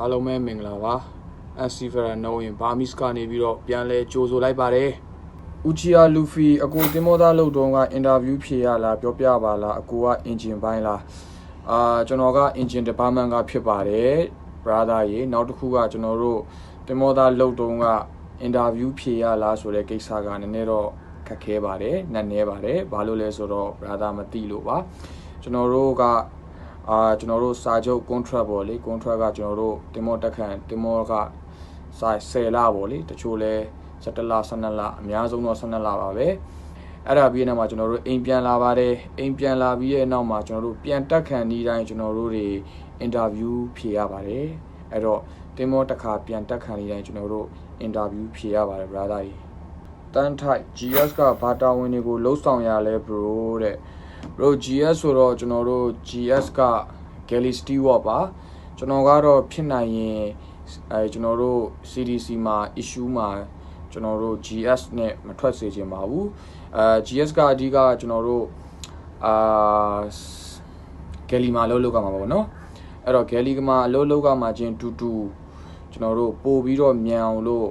အားလုံးပဲမင်္ဂလာပါအက်ဆီဖရာနိုဝင်ဘာမစ်ကနေပြီးတော့ပြန်လဲကြိုဆိုလိုက်ပါတယ်ဥချီယာလူဖီအကိုတင်မောသားလုပ်တော့ကအင်တာဗျူးဖြေရလားပြောပြပါလားအကိုကအင်ဂျင်ပိုင်းလားအာကျွန်တော်ကအင်ဂျင်ဒီပါမန်ကဖြစ်ပါတယ် brother ရေနောက်တစ်ခုကကျွန်တော်တို့တင်မောသားလုပ်တော့ကအင်တာဗျူးဖြေရလားဆိုတဲ့ကိစ္စကနည်းနည်းတော့ခက်ခဲပါတယ်နက်နဲပါတယ်ဘာလို့လဲဆိုတော့ brother မသိလို့ပါကျွန်တော်တို့က အာကျွန်တော်တို့စာချုပ် contract ပေါ့လေ contract ကကျွန်တော်တို့တင်မောတက်ခန့်တင်မောကစာ10လပေါ့လေတချို့လဲ17လ12လအများဆုံးတော့12လပါပဲအဲ့ဒါပြီးတဲ့နောက်မှာကျွန်တော်တို့အိမ်ပြန်လာပါတယ်အိမ်ပြန်လာပြီးရဲ့နောက်မှာကျွန်တော်တို့ပြန်တက်ခန့်ဤတိုင်းကျွန်တော်တို့တွေအင်တာဗျူးဖြေရပါတယ်အဲ့တော့တင်မောတစ်ခါပြန်တက်ခန့်ဤတိုင်းကျွန်တော်တို့အင်တာဗျူးဖြေရပါတယ် brother ကြီးတန်းထိုက် GS ကဘာတာဝန်တွေကိုလှုပ်ဆောင်ရလဲ bro တဲ့ bro GS ဆိုတော့ကျွန်တော်တို့ GS က Galley Stewart ပါကျွန်တော်ကတော့ဖြစ်နိုင်ရင်အဲကျွန်တော်တို့ CDC မှာ issue မှာကျွန်တော်တို့ GS နဲ့မထွက်စေချင်ပါဘူးအဲ GS ကအဓိကကျွန်တော်တို့အာ Galley မှာအလုပ်လုပ်ကမှာပါဗောနော်အဲ့တော့ Galley မှာအလုပ်လုပ်ကမှာချင်းတူတူကျွန်တော်တို့ပို့ပြီးတော့မြန်အောင်လို့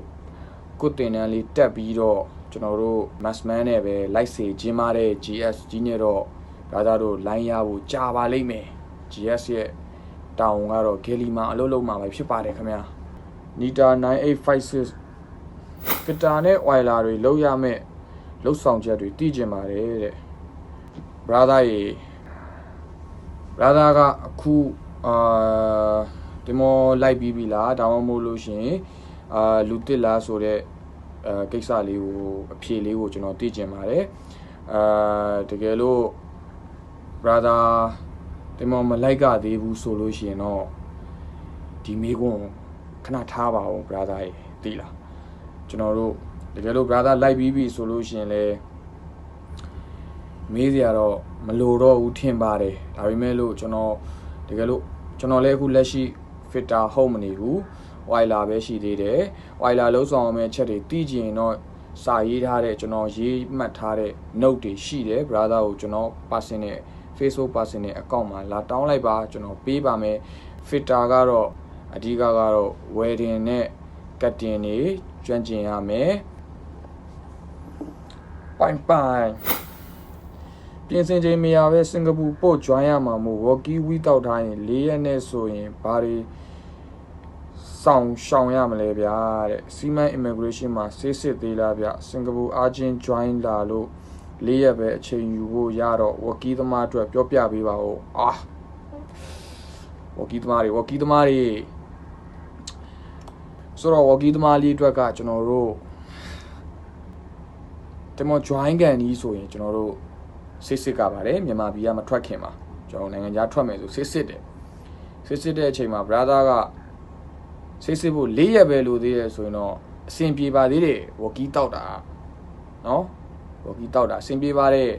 ကုတ်တင်တန်းလေးတက်ပြီးတော့ကျွန်တော်တို့ Massman နဲ့ပဲလိုက်စေခြင်းမာတဲ့ GS ကြီးနဲ့တော့ ဒါသာတို့ line ရဖို့ကြာပါလိမ့်မယ် GS ရဲ့တောင်းကတော့ Galley မှာအလုပ်လုပ်မှာပဲဖြစ်ပါတယ်ခင်ဗျာ Nita 9856ဖစ်တာနဲ့ oiler တွေလောက်ရမဲ့လောက်ဆောင်ချက်တွေတည်ကျင်ပါတယ်တဲ့ brother ရေ brother ကအခုအာဒီမောလိုက်ပြီးပြီလားဒါမှမဟုတ်လို့ရှရင်အာလူတစ်လားဆိုတော့အဲကိစ္စလေးကိုအဖြေလေးကိုကျွန်တော်သိကျင်ပါတယ်အာတကယ်လို့ brother ဒီမောမလိုက်ကသေးဘူးဆိုလို့ရှိရင်တော့ဒီမေးခွန်းခဏထားပါဦး brother ရေသိလားကျွန်တော်တို့တကယ်လို့ brother လိုက်ပြီးပြီဆိုလို့ရှိရင်လည်းမေးစရာတော့မလိုတော့ဘူးထင်ပါတယ်ဒါပေမဲ့လို့ကျွန်တော်တကယ်လို့ကျွန်တော်လည်းအခုလက်ရှိ fitter ဟုတ်မနေဘူး wiler ပဲရှိသေးတယ် wiler လုံးဆောင်အောင်မဲ့ချက်တွေတီးကျင်တော့စာရေးထားတဲ့ကျွန်တော်ရေးမှတ်ထားတဲ့ note တွေရှိတယ် brother ကိုကျွန်တော် person နဲ့ Facebook person နဲ့ account မှာလာတောင်းလိုက်ပါကျွန်တော်ပေးပါမယ် fitter ကတော့အဓိကကတော့ wedding နဲ့ cutting တွေကျွမ်းကျင်ရမယ်ပိုင်ပိုင်ပြင်ဆင်ချိန်မရပဲစင်ကာပူပို့ join ရမှာမို့ walkie wheel တောက်ထားရင်၄ရက်နဲ့ဆိုရင်ဘာတွေဆောင်ရှောင်ရမလဲဗျာတဲ့စီမံ immigration မှာဆေးစစ်သေးလားဗျစင်ကာပူ urgent join လာလို့ လေးရက်ပဲအချိန်ယူဖို့ရတော့ဝကီးသမားအတွက်ပြောပြပေးပါဦးအာဝကီးသမားတွေဝကီးသမားတွေဆိုတော့ဝကီးသမားလေးအတွက်ကကျွန်တော်တို့တမ join ကန်ကြီးဆိုရင်ကျွန်တော်တို့စစ်စစ်ကပါတယ်မြန်မာပြည်ကမထွက်ခင်မှာကျွန်တော်နိုင်ငံခြားထွက်မယ်ဆိုစစ်စစ်တယ်စစ်စစ်တဲ့အချိန်မှာ brother ကစစ်စစ်ဖို့၄ရက်ပဲလိုသေးတယ်ဆိုရင်တော့အဆင်ပြေပါသေးတယ်ဝကီးတောက်တာနော် ဝကီးတောက်တာအဆင်ပြေပါတယ်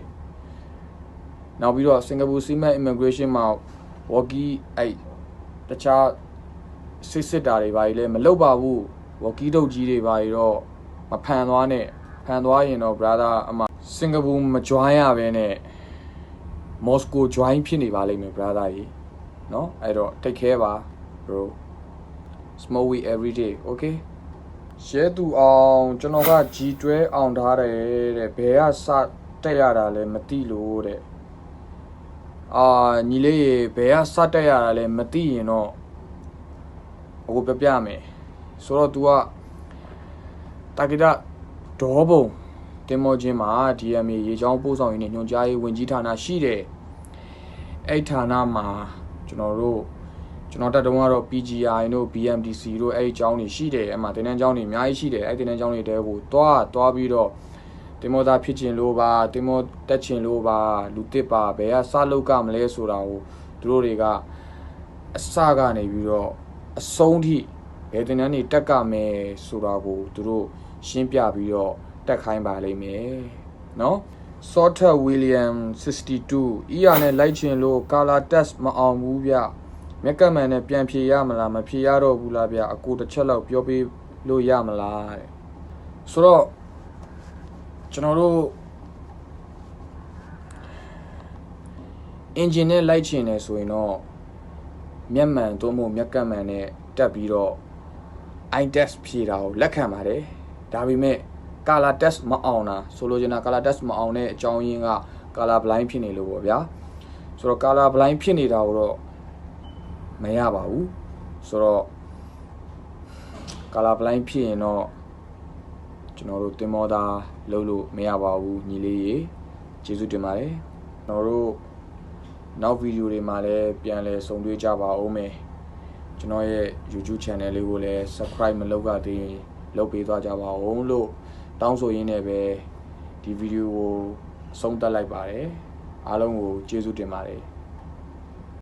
နောက်ပြီးတော့စင်ကာပူစီမံ immigration မှာဝကီးအဲ့တခြားစစ်စစ်တာတွေဘာကြီးလဲမလုပ်ပါဘူးဝကီးတုတ်ကြီးတွေဘာကြီးတော့မဖန်သွားနဲ့ဖန်သွားရင်တော့ brother အမစင်ကာပူမ join ရဘဲနဲ့မော်စကို join ဖြစ်နေပါလိမ့်မယ် brother ကြီးเนาะအဲ့တော့ take care ပါ bro smoke weed every day okay ရဲသူအောင်ကျွန်တော်က G12 အောင်ထားတယ်တဲ့ဘယ်ကစတက်ရတာလဲမသိလို့တဲ့အာညီလေးရေဘယ်ကစတက်ရတာလဲမသိရင်တော့အခုပြပြမယ်ဆိုတော့ तू ကတာဂီတာဒေါ်ဘုံတင်မောချင်းမှာ DMA ရေချောင်းပို့ဆောင်ရေးနဲ့ညွှန်ကြားရေးဝင်ကြီးဌာနရှိတယ်အဲ့ဌာနမှာကျွန်တော်တို့ ကျွန်တော်တက်တုံးကတော့ PGI တို့ BMDC တို့အဲ့ဒီအကြောင်းတွေရှိတယ်အဲ့မှာတင်တန်းအကြောင်းတွေအများကြီးရှိတယ်အဲ့ဒီတင်တန်းအကြောင်းတွေတဲကိုတွားတွားပြီးတော့တင်မောသားဖြစ်ခြင်းလို့ပါတင်မောတက်ခြင်းလို့ပါလူတစ်ပါဘယ်ကစလုပ်ကမလဲဆိုတာကိုသူတို့တွေကအစကနေပြီးတော့အဆုံးထိဘယ်တင်တန်းတွေတက်ကမယ်ဆိုတာကိုသူတို့ရှင်းပြပြီးတော့တက်ခိုင်းပါလိမ့်မယ်နော် Sorter William 62 ER နဲ့လိုက်ခြင်းလို့ color test မအောင်ဘူးဗျ မြက်ကမှန်နဲ့ပြန်ဖြေရမလားမဖြေရတော့ဘူးလားဗျအကိုတစ်ချက်လောက်ပြောပေးလို့ရမလားတဲ့ဆိုတော့ကျွန်တော်တို့ engine နဲ့လိုက်ချင်တယ်ဆိုရင်တော့မျက်မှန်သို့မဟုတ်မျက်ကမှန်နဲ့တက်ပြီးတော့ i test ဖြေတာကိုလက်ခံပါတယ်ဒါပေမဲ့ color test မအောင်တာဆိုလိုချင်တာ color test မအောင်တဲ့အကြောင်းရင်းက color blind ဖြစ်နေလို့ပေါ့ဗျာဆိုတော့ color blind ဖြစ်နေတာကိုတော့ မရပါဘူးဆိုတော့ color blind ဖြစ်ရင်တော့ကျွန်တော်တို့တင်မောသားလုပ်လို့မရပါဘူးညီလေးရေကျေးဇူးတင်ပါတယ်ကျွန်တော်တို့နောက်ဗီဒီယိုတွေမှာလည်းပြန်လည်ဆုံတွေ့ကြပါဦးမယ်ကျွန်တော်ရဲ့ YouTube channel လေးကိုလည်း subscribe မလုပ်ရသေးရင်လုပ်ပေးသွားကြပါဦးလို့တောင်းဆိုရင်းနဲ့ပဲဒီဗီဒီယိုကိုဆုံးသက်လိုက်ပါတယ်အားလုံးကိုကျေးဇူးတင်ပါတယ်